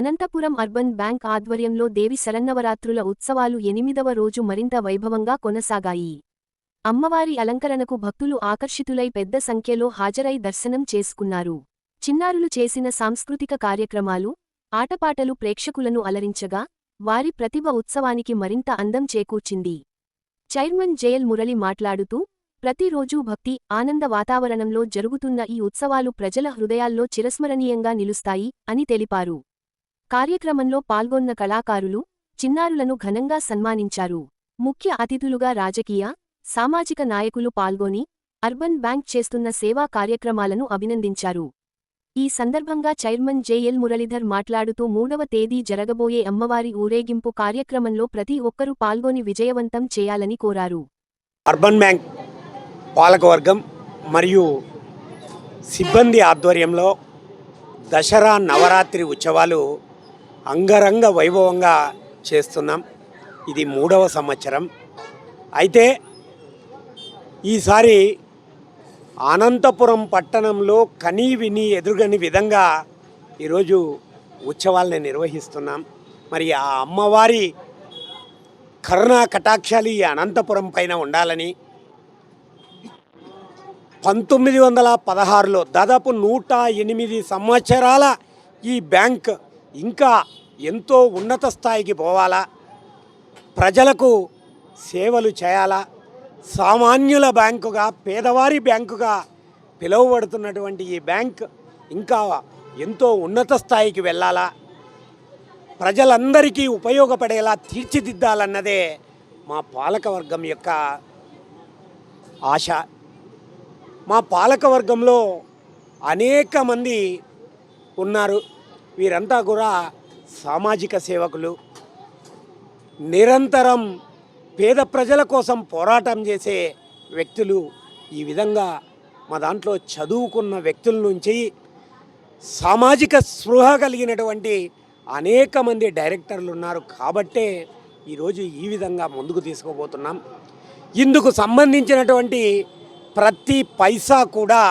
Anantapuram urban bank ఆధ్వర్యంలో దేవి శరన్నవరాత్రుల ఉత్సవాలు ఎనిమిదవ రోజు మరింత వైభవంగా కొనసాగాయి. అమ్మవారి అలంకరణకు భక్తులు ఆకర్షితులై పెద్ద సంఖ్యలో హాజరై దర్శనం చేసుకున్నారు. చిన్నారులు చేసిన సాంస్కృతిక కార్యక్రమాలు ఆటపాటలు ప్రేక్షకులను అలరించగా వారి ప్రతిభ ఉత్సవానికి మరింత అందం చేకూర్చింది. చైర్మన్ జయల్ మురళి మాట్లాడుతూ ప్రతిరోజూ భక్తి ఆనంద వాతావరణంలో జరుగుతున్న ఈ ఉత్సవాలు ప్రజల హృదయాల్లో చిరస్మరణీయంగా నిలుస్తాయి అని తెలిపారు. కార్యక్రమంలో పాల్గొన్న కళాకారులు చిన్నారులను ఘనంగా సన్మానించారు. ముఖ్య అతిథులుగా రాజకీయ సామాజిక నాయకులు పాల్గొని అర్బన్ బ్యాంక్ చేస్తున్న సేవా కార్యక్రమాలను అభినందించారు. ఈ సందర్భంగా చైర్మన్ జేఎల్ మురళీధర్ మాట్లాడుతూ మూడవ తేదీ జరగబోయే అమ్మవారి ఊరేగింపు కార్యక్రమంలో ప్రతి ఒక్కరూ పాల్గొని విజయవంతం చేయాలని కోరారు. అర్బన్ బ్యాంక్ పాలకవర్గం మరియు సిబ్బంది ఆధ్వర్యంలో దసరా నవరాత్రి ఉత్సవాలు అంగరంగ వైభవంగా చేస్తున్నాం. ఇది మూడవ సంవత్సరం. అయితే ఈసారి అనంతపురం పట్టణంలో కనీ విని ఎదురుగని విధంగా ఈరోజు ఉత్సవాలను నిర్వహిస్తున్నాం. మరి ఆ అమ్మవారి కరుణా కటాక్షాలు ఈ అనంతపురం పైన ఉండాలని పంతొమ్మిది వందల పదహారులో దాదాపు నూట ఎనిమిది సంవత్సరాల ఈ బ్యాంక్ ఇంకా ఎంతో ఉన్నత స్థాయికి పోవాలా? ప్రజలకు సేవలు చేయాలా? సామాన్యుల బ్యాంకుగా పేదవారి బ్యాంకుగా పిలువబడుతున్నటువంటి ఈ బ్యాంక్ ఇంకా ఎంతో ఉన్నత స్థాయికి వెళ్ళాలా? ప్రజలందరికీ ఉపయోగపడేలా తీర్చిదిద్దాలన్నదే మా పాలకవర్గం యొక్క ఆశ. మా పాలకవర్గంలో అనేక మంది ఉన్నారు. వీరంతా కూడా సామాజిక సేవకులు. నిరంతరం పేద ప్రజల కోసం పోరాటం చేసే వ్యక్తులు ఈ విధంగా మా దాంట్లో చదువుకున్న వ్యక్తుల నుంచి సామాజిక స్పృహ కలిగినటువంటి అనేక మంది డైరెక్టర్లు ఉన్నారు. కాబట్టే ఈరోజు ఈ విధంగా ముందుకు తీసుకుపోతున్నాం. ఇందుకు సంబంధించినటువంటి ప్రతి పైసా కూడా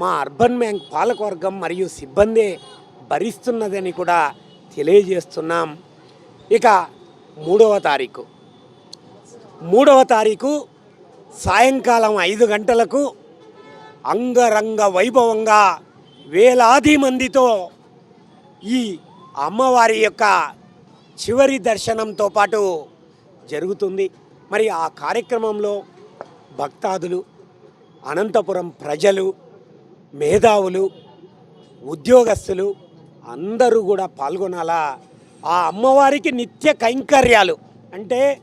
మా అర్బన్ బ్యాంక్ పాలకవర్గం మరియు సిబ్బంది భరిస్తున్నదని కూడా తెలియజేస్తున్నాం. ఇక మూడవ తారీఖు. మూడవ తారీఖు సాయంకాలం ఐదు గంటలకు అంగరంగ వైభవంగా వేలాది మందితో ఈ అమ్మవారి యొక్క చివరి దర్శనంతో పాటు జరుగుతుంది. మరి ఆ కార్యక్రమంలో భక్తాదులు అనంతపురం ప్రజలు మేధావులు ఉద్యోగస్తులు అందరూ కూడా పాల్గొనాలా? ఆ అమ్మవారికి నిత్య కైంకర్యాలు. అంటే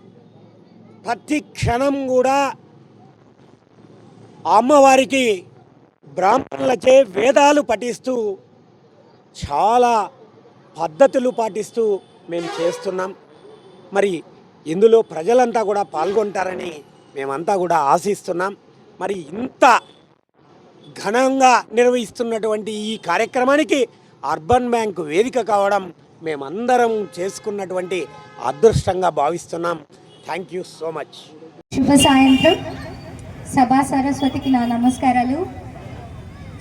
ప్రతి క్షణం కూడా ఆ అమ్మవారికి బ్రాహ్మణులచే వేదాలు పఠిస్తూ చాలా పద్ధతులు పాటిస్తూ మేము చేస్తున్నాం. మరి ఇందులో ప్రజలంతా కూడా పాల్గొంటారని మేమంతా కూడా ఆశిస్తున్నాం. మరి ఇంత ఘనంగా నిర్వహిస్తున్నటువంటి ఈ కార్యక్రమానికి అర్బన్ బ్యాంక్ వేదిక కావడం మేమందరం చేసుకున్నటువంటి అదృష్టంగా భావిస్తున్నాం. థ్యాంక్ యూ సో మచ్ శుభ సాయంత్రం. సభా సరస్వతికి నా నమస్కారాలు.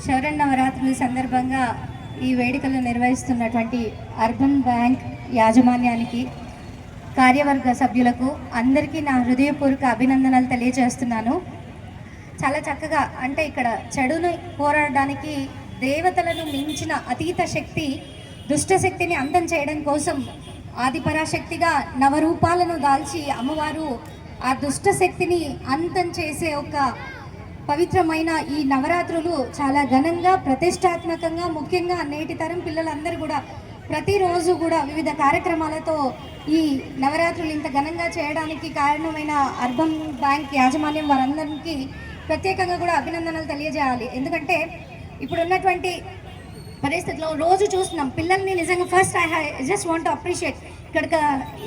శౌరన్నవరాత్రుల సందర్భంగా ఈ వేడుకలు నిర్వహిస్తున్నటువంటి అర్బన్ బ్యాంక్ యాజమాన్యానికి కార్యవర్గ సభ్యులకు అందరికీ నా హృదయపూర్వక అభినందనలు తెలియజేస్తున్నాను. చాలా చక్కగా అంటే ఇక్కడ చెడును పోరాడడానికి దేవతలను మించిన అతీత శక్తి దుష్ట శక్తిని అంతం చేయడం కోసం ఆదిపరాశక్తిగా నవరూపాలను దాల్చి అమ్మవారు ఆ దుష్ట శక్తిని అంతం చేసే ఒక పవిత్రమైన ఈ నవరాత్రులు చాలా ఘనంగా ప్రతిష్టాత్మకంగా ముఖ్యంగా నేటి తరం పిల్లలందరూ కూడా ప్రతిరోజు కూడా వివిధ కార్యక్రమాలతో ఈ నవరాత్రులు ఇంత ఘనంగా చేయడానికి కారణమైన అర్బన్ బ్యాంక్ యాజమాన్యం వారందరికీ ప్రత్యేకంగా కూడా అభినందనలు తెలియజేయాలి. ఎందుకంటే ఇప్పుడు ఉన్నటువంటి పరిస్థితిలో రోజు చూస్తున్నాం పిల్లల్ని నిజంగా first I just want appreciate ఇక్కడ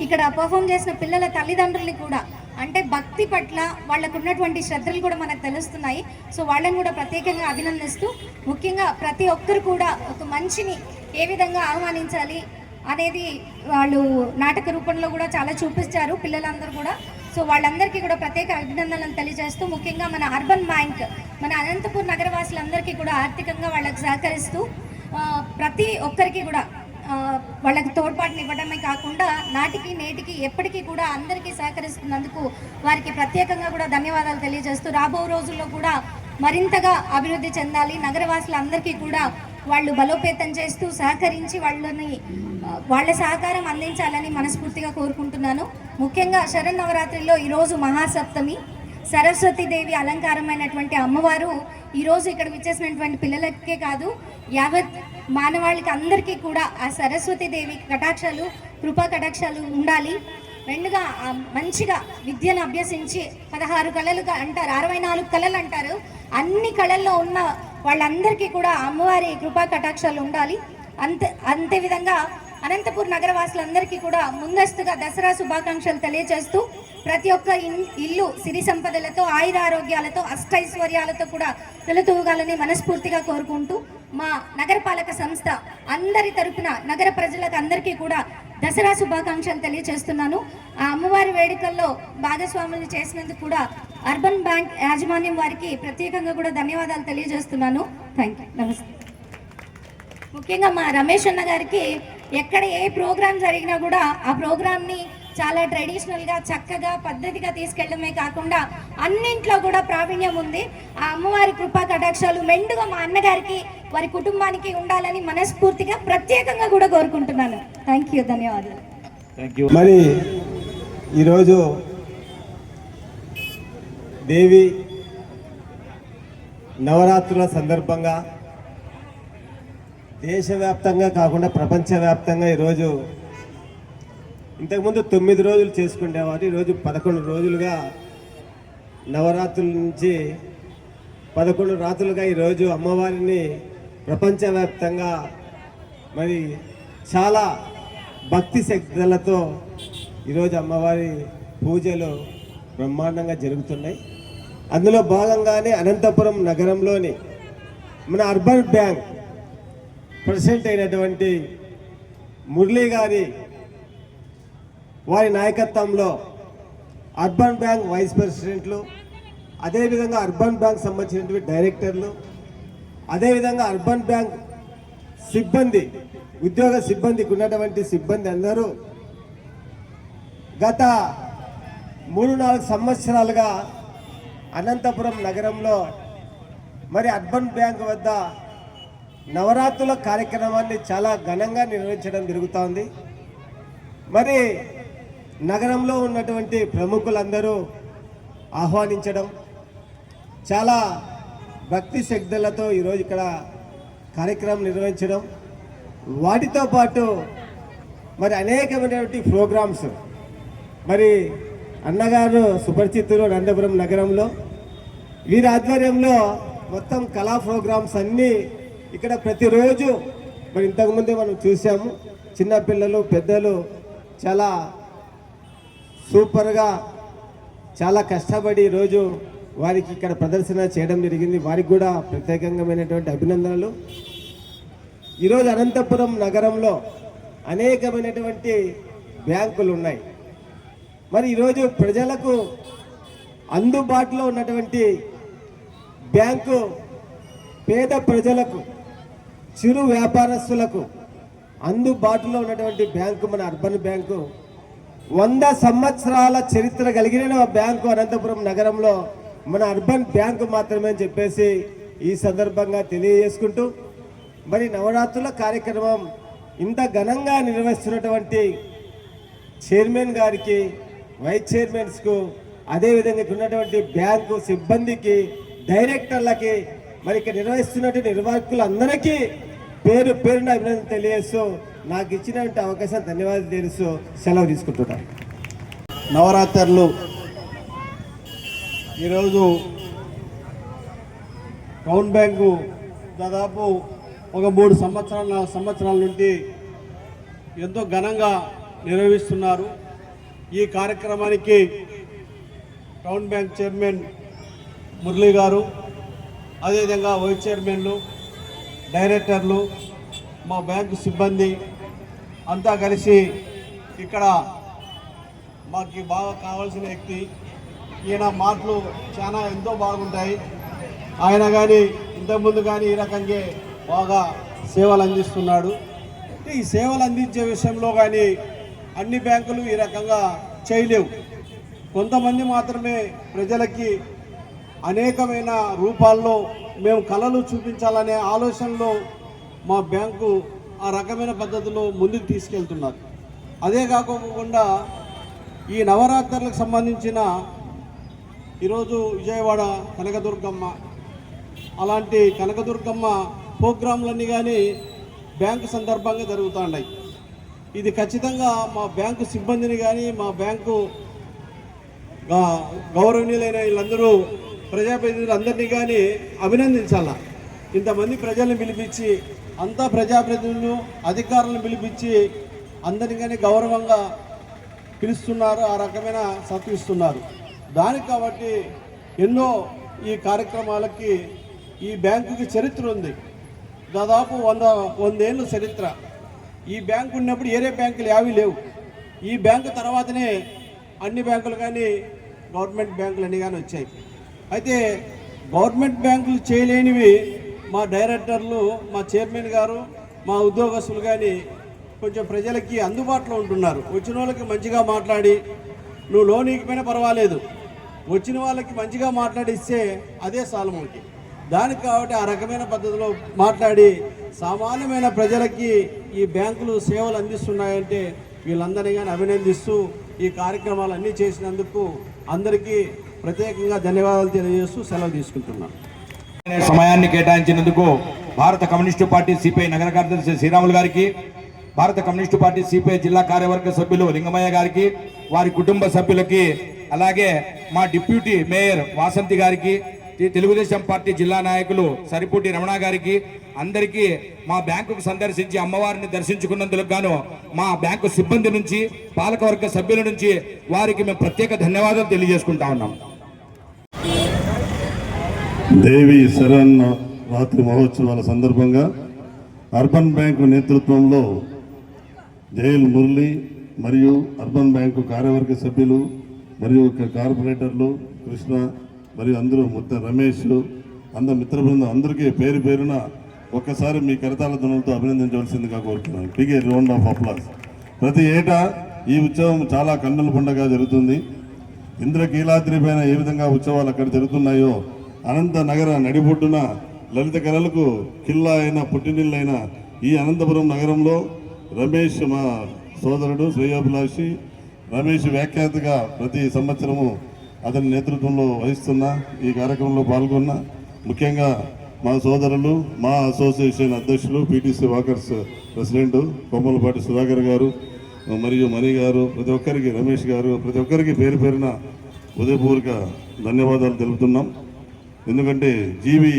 ఇక్కడ పర్ఫామ్ చేసిన పిల్లల తల్లిదండ్రుల్ని కూడా. అంటే భక్తి పట్ల వాళ్ళకు ఉన్నటువంటి శ్రద్ధలు కూడా మనకు తెలుస్తున్నాయి. సో వాళ్ళని కూడా ప్రత్యేకంగా అభినందిస్తూ ముఖ్యంగా ప్రతి ఒక్కరు కూడా ఒక మంచిని ఏ విధంగా ఆహ్వానించాలి అనేది వాళ్ళు నాటక రూపంలో కూడా చాలా చూపించారు పిల్లలందరూ కూడా. సో వాళ్ళందరికీ కూడా ప్రత్యేక అభినందనలు తెలియజేస్తూ ముఖ్యంగా మన అర్బన్ బ్యాంక్ మన అనంతపూర్ నగరవాసులందరికీ కూడా ఆర్థికంగా వాళ్ళకి సహకరిస్తూ ప్రతి ఒక్కరికి కూడా వాళ్ళకి తోడ్పాటుని ఇవ్వడమే కాకుండా నాటికి నేటికి ఎప్పటికీ కూడా అందరికీ సహకరిస్తున్నందుకు వారికి ప్రత్యేకంగా కూడా ధన్యవాదాలు తెలియజేస్తూ రాబో రోజుల్లో కూడా మరింతగా అభివృద్ధి చెందాలి. నగరవాసులందరికీ కూడా వాళ్ళు బలోపేతం చేస్తూ సహకరించి వాళ్ళని వాళ్ళ సహకారం అందించాలని మనస్ఫూర్తిగా కోరుకుంటున్నాను. ముఖ్యంగా శరన్నవరాత్రిలో ఈరోజు మహాసప్తమి. సరస్వతీదేవి అలంకారమైనటువంటి అమ్మవారు ఈరోజు ఇక్కడ విచ్చేసినటువంటి పిల్లలకే కాదు యావత్ మానవాళికి అందరికీ కూడా ఆ సరస్వతీదేవి కటాక్షాలు కృపా కటాక్షాలు ఉండాలి. రెండుగా మంచిగా విద్యను అభ్యసించి పదహారు కళలు అంటారు అరవై నాలుగు కళలు అంటారు. అన్ని కళల్లో ఉన్న వాళ్ళందరికీ కూడా అమ్మవారి కృపా కటాక్షాలు ఉండాలి. అంతే అంతే విధంగా అనంతపూర్ నగరవాసులందరికీ కూడా ముందస్తుగా దసరా శుభాకాంక్షలు తెలియజేస్తూ ప్రతి ఒక్క ఇల్లు సిరి సంపదలతో ఆయురారోగ్యాలతో అష్టైశ్వర్యాలతో కూడా వెలుతూగాలని మనస్ఫూర్తిగా కోరుకుంటూ మా నగరపాలక సంస్థ అందరి తరపున నగర ప్రజలకు అందరికీ కూడా దసరా శుభాకాంక్షలు తెలియజేస్తున్నాను. ఆ అమ్మవారి వేడుకల్లో భాగస్వాములు చేసినందుకు కూడా అర్బన్ బ్యాంక్ యాజమాన్యం వారికి ప్రత్యేకంగా కూడా ధన్యవాదాలు తెలియజేస్తున్నాను. థ్యాంక్ యూ నమస్తే. ముఖ్యంగా మా రమేష్ అన్న గారికి ఎక్కడ ఏ ప్రోగ్రాం జరిగినా కూడా ఆ ప్రోగ్రామ్ని చాలా ట్రెడిషనల్గా చక్కగా పద్ధతిగా తీసుకెళ్ళడమే కాకుండా అన్నింట్లో కూడా ప్రావీణ్యం ఉంది. ఆ అమ్మవారి కృపా కటాక్షాలు మెండుగా మా అన్నగారికి వారి కుటుంబానికి ఉండాలని మనస్ఫూర్తిగా ప్రత్యేకంగా కూడా కోరుకుంటున్నాను. థ్యాంక్ యూ ధన్యవాదాలు. మరి ఈరోజు దేవి నవరాత్రుల సందర్భంగా దేశవ్యాప్తంగా కాకుండా ప్రపంచవ్యాప్తంగా ఈరోజు ఇంతకుముందు తొమ్మిది రోజులు చేసుకునేవారు ఈరోజు పదకొండు రోజులుగా నవరాత్రుల నుంచి పదకొండు రాత్రులుగా ఈరోజు అమ్మవారిని ప్రపంచవ్యాప్తంగా మరి చాలా భక్తి శక్తులతో ఈరోజు అమ్మవారి పూజలు బ్రహ్మాండంగా జరుగుతున్నాయి. అందులో భాగంగానే అనంతపురం నగరంలోని మన అర్బన్ బ్యాంక్ ప్రెసిడెంట్ అయినటువంటి మురళీ గారి వారి నాయకత్వంలో అర్బన్ బ్యాంక్ వైస్ ప్రెసిడెంట్లు అదేవిధంగా అర్బన్ బ్యాంక్ సంబంధించినటువంటి డైరెక్టర్లు అదేవిధంగా అర్బన్ బ్యాంక్ సిబ్బంది ఉద్యోగ సిబ్బందికి ఉన్నటువంటి సిబ్బంది అందరూ గత మూడు నాలుగు సంవత్సరాలుగా అనంతపురం నగరంలో మరి అర్బన్ బ్యాంక్ వద్ద నవరాత్రుల కార్యక్రమాన్ని చాలా ఘనంగా నిర్వహించడం జరుగుతోంది. మరి నగరంలో ఉన్నటువంటి ప్రముఖులందరూ ఆహ్వానించడం చాలా భక్తి శక్తులతో ఈరోజు ఇక్కడ కార్యక్రమం నిర్వహించడం వాటితో పాటు మరి అనేకమైనటువంటి ప్రోగ్రామ్స్ మరి అన్నగారు సుపరిచితులు అనంతపురం నగరంలో. వీరి ఆధ్వర్యంలో మొత్తం కళా ప్రోగ్రామ్స్ అన్నీ ఇక్కడ ప్రతిరోజు మరి ఇంతకుముందే మనం చూసాము చిన్నపిల్లలు పెద్దలు చాలా సూపర్గా చాలా కష్టపడి ఈరోజు వారికి ఇక్కడ ప్రదర్శన చేయడం జరిగింది. వారికి కూడా ప్రత్యేకమైనటువంటి అభినందనలు. ఈరోజు అనంతపురం నగరంలో అనేకమైనటువంటి బ్యాంకులు ఉన్నాయి మరి ఈరోజు ప్రజలకు అందుబాటులో ఉన్నటువంటి బ్యాంకు పేద ప్రజలకు చిరు వ్యాపారస్తులకు అందుబాటులో ఉన్నటువంటి బ్యాంకు మన అర్బన్ బ్యాంకు వంద సంవత్సరాల చరిత్ర కలిగిన బ్యాంకు అనంతపురం నగరంలో మన అర్బన్ బ్యాంకు మాత్రమే అని చెప్పేసి ఈ సందర్భంగా తెలియజేసుకుంటూ మరి నవరాత్రుల కార్యక్రమం ఇంత ఘనంగా నిర్వహిస్తున్నటువంటి చైర్మన్ గారికి వైస్ చైర్మన్స్కు అదేవిధంగా ఇక్కడ ఉన్నటువంటి బ్యాంకు సిబ్బందికి డైరెక్టర్లకి మరి ఇక్కడ నిర్వహిస్తున్నటువంటి నిర్వాహకులందరికీ పేరు పేరున అభినందన తెలియజేస్తూ నాకు ఇచ్చినటువంటి అవకాశం ధన్యవాదాలు తెలుస్తూ సెలవు తీసుకుంటున్నాను. నవరాత్రులు. ఈరోజు టౌన్ బ్యాంకు దాదాపు ఒక మూడు సంవత్సరాల సంవత్సరాల నుండి ఎంతో ఘనంగా నిర్వహిస్తున్నారు. ఈ కార్యక్రమానికి టౌన్ బ్యాంక్ చైర్మన్ మురళీ గారు అదేవిధంగా వైస్ చైర్మన్లు డైరెక్టర్లు మా బ్యాంకు సిబ్బంది అంతా కలిసి ఇక్కడ మాకు బాగా కావాల్సిన వ్యక్తి. ఈయన మాటలు చాలా ఎంతో బాగుంటాయి. ఆయన కానీ ఇంతకుముందు కానీ ఈ రకంగా బాగా సేవలు అందిస్తున్నాడు. ఈ సేవలు అందించే విషయంలో కానీ అన్ని బ్యాంకులు ఈ రకంగా చేయలేవు. కొంతమంది మాత్రమే ప్రజలకి అనేకమైన రూపాల్లో మేము కళలు చూపించాలనే ఆలోచనలో మా బ్యాంకు ఆ రకమైన పద్ధతిలో ముందుకు తీసుకెళ్తున్నారు. అదే కాకుండా ఈ నవరాత్రులకు సంబంధించిన ఈరోజు విజయవాడ కనకదుర్గమ్మ అలాంటి కనకదుర్గమ్మ ప్రోగ్రాంలన్నీ కానీ బ్యాంకు సందర్భంగా జరుగుతున్నాయి ఇది ఖచ్చితంగా మా బ్యాంకు సిబ్బందిని కానీ మా బ్యాంకు గౌరవనీయులైన వీళ్ళందరూ ప్రజాప్రతినిధులందరినీ కానీ అభినందించాల? ఇంతమంది ప్రజల్ని పిలిపించి అంతా ప్రజాప్రతినిధులను అధికారులను పిలిపించి అందరినీ కానీ గౌరవంగా పిలుస్తున్నారు ఆ రకమైన సత్విస్తున్నారు దానికి కాబట్టి ఎన్నో ఈ కార్యక్రమాలకి ఈ బ్యాంకుకి చరిత్ర ఉంది. దాదాపు వంద వందేళ్ళు చరిత్ర. ఈ బ్యాంకు ఉన్నప్పుడు ఏరే బ్యాంకులు యావీ లేవు. ఈ బ్యాంకు తర్వాతనే అన్ని బ్యాంకులు కానీ గవర్నమెంట్ బ్యాంకులు అన్ని కానీ వచ్చాయి. అయితే గవర్నమెంట్ బ్యాంకులు చేయలేనివి మా డైరెక్టర్లు మా చైర్మన్ గారు మా ఉద్యోగస్తులు కానీ కొంచెం ప్రజలకి అందుబాటులో ఉంటున్నారు. వచ్చిన వాళ్ళకి మంచిగా మాట్లాడి నువ్వు లోన్ ఇకపోయినా పర్వాలేదు. వచ్చిన వాళ్ళకి మంచిగా మాట్లాడిస్తే అదే చాలు దానికి కాబట్టి ఆ రకమైన పద్ధతిలో మాట్లాడి సామాన్యమైన ప్రజలకి ఈ బ్యాంకులు సేవలు అందిస్తున్నాయంటే వీళ్ళందరినీ కానీ అభినందిస్తూ ఈ కార్యక్రమాలు అన్నీ చేసినందుకు అందరికీ ప్రత్యేకంగా ధన్యవాదాలు తెలియజేస్తూ సెలవు తీసుకుంటున్నాను. సమయాన్ని కేటాయించినందుకు భారత కమ్యూనిస్టు పార్టీ సిపిఐ నగర కార్యదర్శి శ్రీరాములు గారికి భారత కమ్యూనిస్టు పార్టీ సిపిఐ జిల్లా కార్యవర్గ సభ్యులు లింగమయ్య గారికి వారి కుటుంబ సభ్యులకి అలాగే మా డిప్యూటీ మేయర్ వాసంతి గారికి తెలుగుదేశం పార్టీ జిల్లా నాయకులు సరిపూటి రమణ గారికి అందరికీ మా బ్యాంకుకు సందర్శించి అమ్మవారిని దర్శించుకున్నందుకు గాను మా బ్యాంకు సిబ్బంది నుంచి పాలకవర్గ సభ్యుల నుంచి వారికి మేము ప్రత్యేక ధన్యవాదాలు తెలియజేసుకుంటా ఉన్నాం. దేవి శరణ్ రాత్రి మహోత్సవాల సందర్భంగా అర్బన్ బ్యాంకు నేతృత్వంలో జైల్ మురళి మరియు అర్బన్ బ్యాంకు కార్యవర్గ సభ్యులు మరియు కార్పొరేటర్లు కృష్ణ మరియు అందరూ మొత్తం రమేష్ అందరు మిత్ర బృందం అందరికీ పేరు పేరున ఒక్కసారి మీ కరితాల ధనులతో అభినందించవలసిందిగా కోరుతున్నాను. బిగ్ రౌండ్ ఆఫ్ అప్లాస్ ప్రతి ఏటా ఈ ఉత్సవం చాలా కన్నుల పండగ జరుగుతుంది. ఇంద్రకీలాద్రి పైన ఏ విధంగా ఉత్సవాలు అక్కడ జరుగుతున్నాయో అనంత నగర నడిబొడ్డున లలిత కళలకు కిల్లా అయిన పుట్టినిల్లైన ఈ అనంతపురం నగరంలో రమేష్ మా సోదరుడు శ్రేయోభిలాషి. రమేష్ వ్యాఖ్యాతగా ప్రతి సంవత్సరము అతని నేతృత్వంలో వహిస్తున్న ఈ కార్యక్రమంలో పాల్గొన్న ముఖ్యంగా మా సోదరులు మా అసోసియేషన్ అధ్యక్షులు PTC walkers president Kommalapati Sudhakar గారు మరియు మణి గారు ప్రతి ఒక్కరికి రమేష్ గారు ప్రతి ఒక్కరికి పేరు పేరున ఉదయపూర్వక ధన్యవాదాలు తెలుపుతున్నాం. ఎందుకంటే జీవి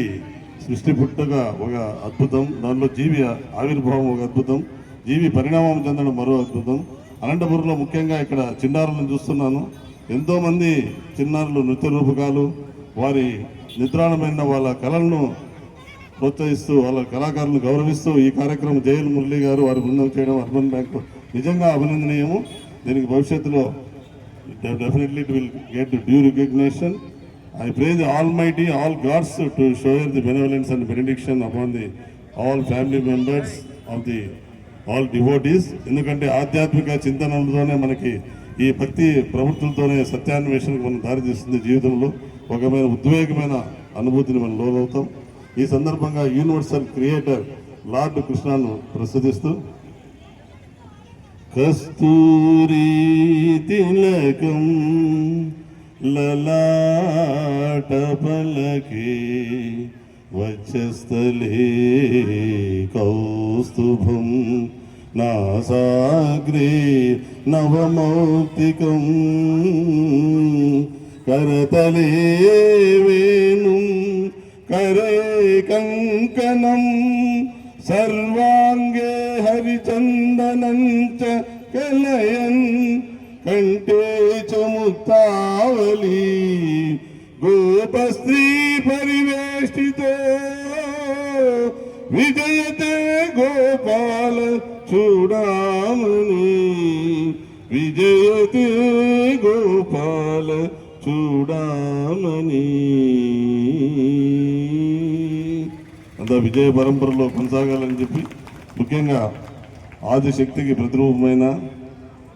సృష్టి పుట్టుక ఒక అద్భుతం దానిలో జీవి ఆవిర్భావం ఒక అద్భుతం జీవి పరిణామం చెందడం మరో అద్భుతం. అనంతపురంలో ముఖ్యంగా ఇక్కడ చిన్నారులను చూస్తున్నాను. ఎంతోమంది చిన్నారులు నృత్య రూపకాలు వారి నిద్రాణమైన వాళ్ళ కళలను ప్రోత్సహిస్తూ వాళ్ళ కళాకారులను గౌరవిస్తూ ఈ కార్యక్రమం జయల్ మురళి గారు వారి బృందం చేయడం అర్బన్ బ్యాంక్ నిజంగా అభినందనీయము. దీనికి భవిష్యత్తులో definitely it will get due recognition I pray the almighty all gods to shower the benevolence and benediction upon the all family members of the all devotees ఎందుకంటే ఆధ్యాత్మిక చింతనలతోనే మనకి ఈ భక్తి ప్రవృత్తులతోనే సత్యాన్వేషణకు మనం దారితీస్తుంది జీవితంలో. ఒకమైన ఉద్వేగమైన అనుభూతిని మనం లోనవుతాం. ఈ సందర్భంగా యూనివర్సల్ క్రియేటర్ లార్డ్ కృష్ణను ప్రస్తుతిస్తూ కస్తూరి తిలకం లలాట పలకే కౌస్తుభం నాసాగ్రే నవమౌక్తికం కరతలే వేణు కరే కంకణం సర్వాంగే హరిచందనం చ కలయన్ కంటే చ ముక్తావళీ గోపస్త్రీ పరివేష్టితో విజయతే గోపాల చూడమని విజయ గోపాల చూడమని అంతా విజయ పరంపరలో కొనసాగాలని చెప్పి ముఖ్యంగా ఆదిశక్తికి ప్రతిరూపమైన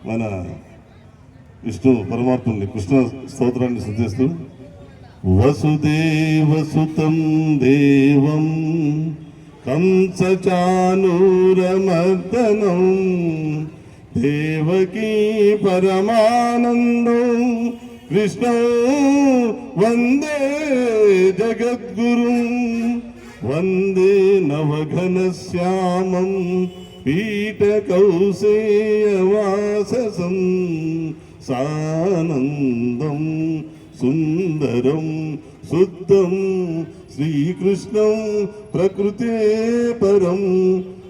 మన విష్ణు పరమాత్ముని కృష్ణ స్తోత్రాన్ని సిద్ధిస్తూ వసుదేవసుతం దేవం ഹംസചാനൂരമർദ്ദനം ദേവകീ പരമാനന്ദം വിഷ്ണു വന്ദേ ജഗദ്ഗുരു വന്ദേ നവഘനശ്യാമം പീഠകൗസേയവാസസം സാനന്ദം സുന്ദരം ശുദ്ധം శ్రీకృష్ణం ప్రకృతే పరం.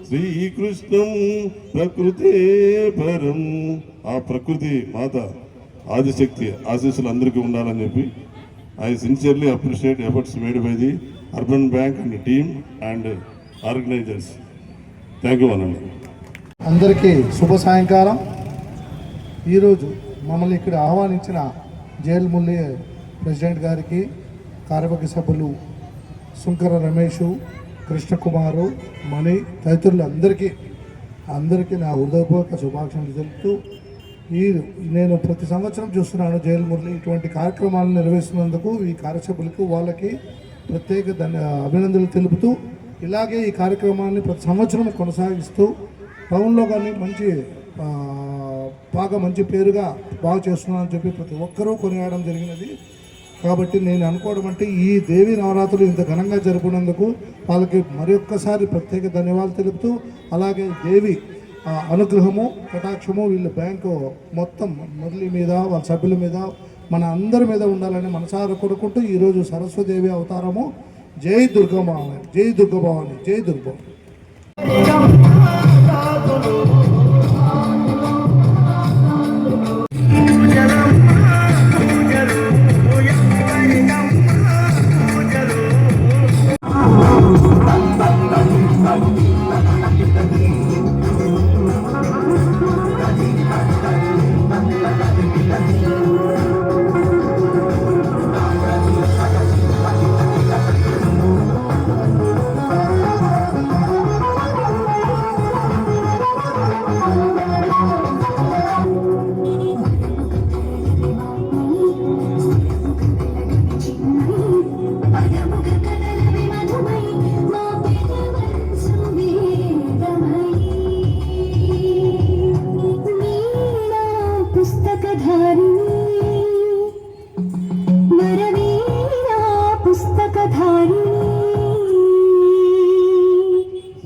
శ్రీకృష్ణం ప్రకృతే పరం. ఆ ప్రకృతి మాత ఆదిశక్తి ఆశీస్సులు అందరికీ ఉండాలని చెప్పి I sincerely appreciate efforts made by the urban bank and team and organizers thank you అనండి అందరికీ శుభ సాయంకాలం. ఈరోజు మమ్మల్ని ఇక్కడ ఆహ్వానించిన జైల్ ముల్లి ప్రెసిడెంట్ గారికి కార్యవర్గ సభ్యులు శుంకర రమేషు కృష్ణకుమారు మణి తదితరులందరికీ అందరికీ నా హృదయపూర్వక శుభాకాంక్షలు తెలుపుతూ ఈ నేను ప్రతి సంవత్సరం చూస్తున్నాను జైలు మురళి ఇటువంటి కార్యక్రమాలను నిర్వహిస్తున్నందుకు ఈ కార్యసభ్యులకు వాళ్ళకి ప్రత్యేక ధన్య అభినందనలు తెలుపుతూ ఇలాగే ఈ కార్యక్రమాన్ని ప్రతి సంవత్సరం కొనసాగిస్తూ టౌన్లో కానీ మంచి బాగా మంచి పేరుగా బాగా చేస్తున్నానని చెప్పి ప్రతి ఒక్కరూ కొనియాడడం జరిగినది. కాబట్టి నేను అనుకోవడం అంటే ఈ దేవి నవరాత్రులు ఇంత ఘనంగా జరుపుకున్నందుకు వాళ్ళకి మరి ప్రత్యేక ధన్యవాదాలు తెలుపుతూ అలాగే దేవి అనుగ్రహము కటాక్షము వీళ్ళ బ్యాంకు మొత్తం మురళి మీద వాళ్ళ సభ్యుల మీద మన అందరి మీద ఉండాలని మనసారా కొడుకుంటూ ఈరోజు సరస్వదేవి అవతారము. జై దుర్గభవాని జై దుర్గభవాని జై దుర్గ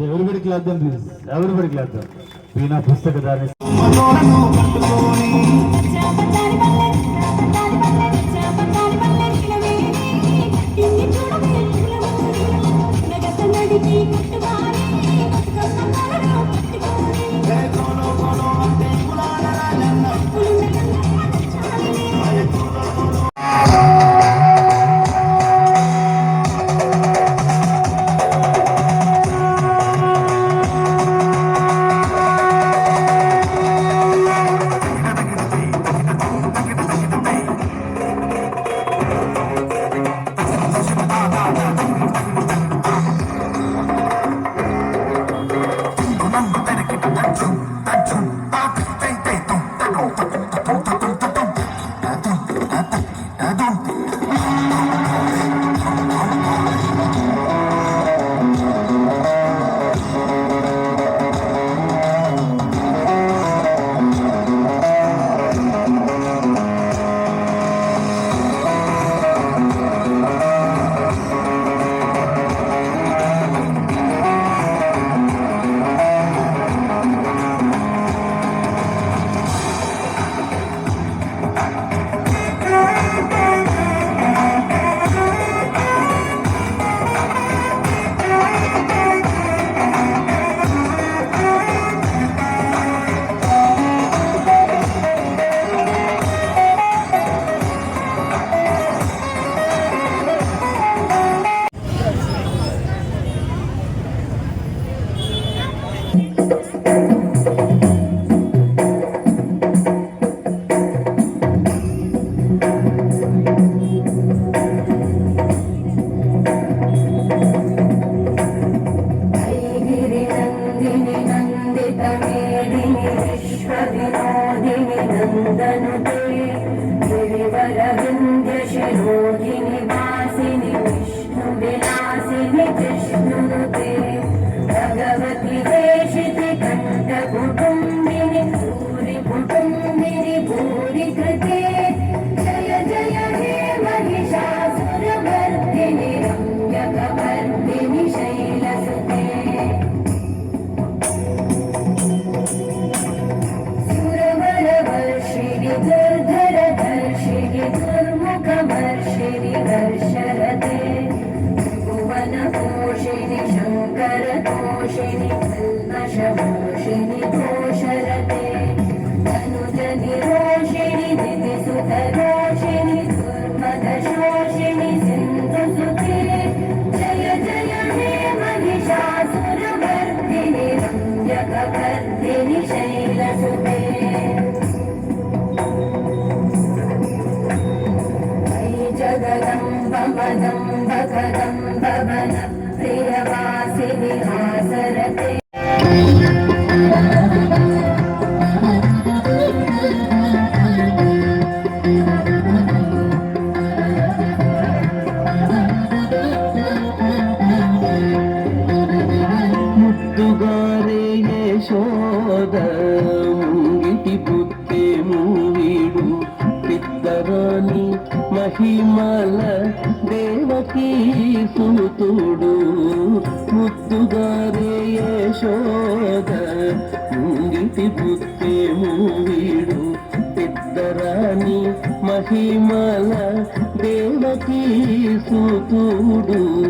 ఎవరిబడి క్లాస్ ప్లీజ్ ఎవరిబడి క్లాస్ వీణా పుస్తకదారి آدم دندن Yeah. మల దేవకీ సుతుడు ముద్దుగారే యశోద ముంగిటి బుద్ధి మూవీడు. పెద్దరాణి మహిమల దేవకీ సుతుడు.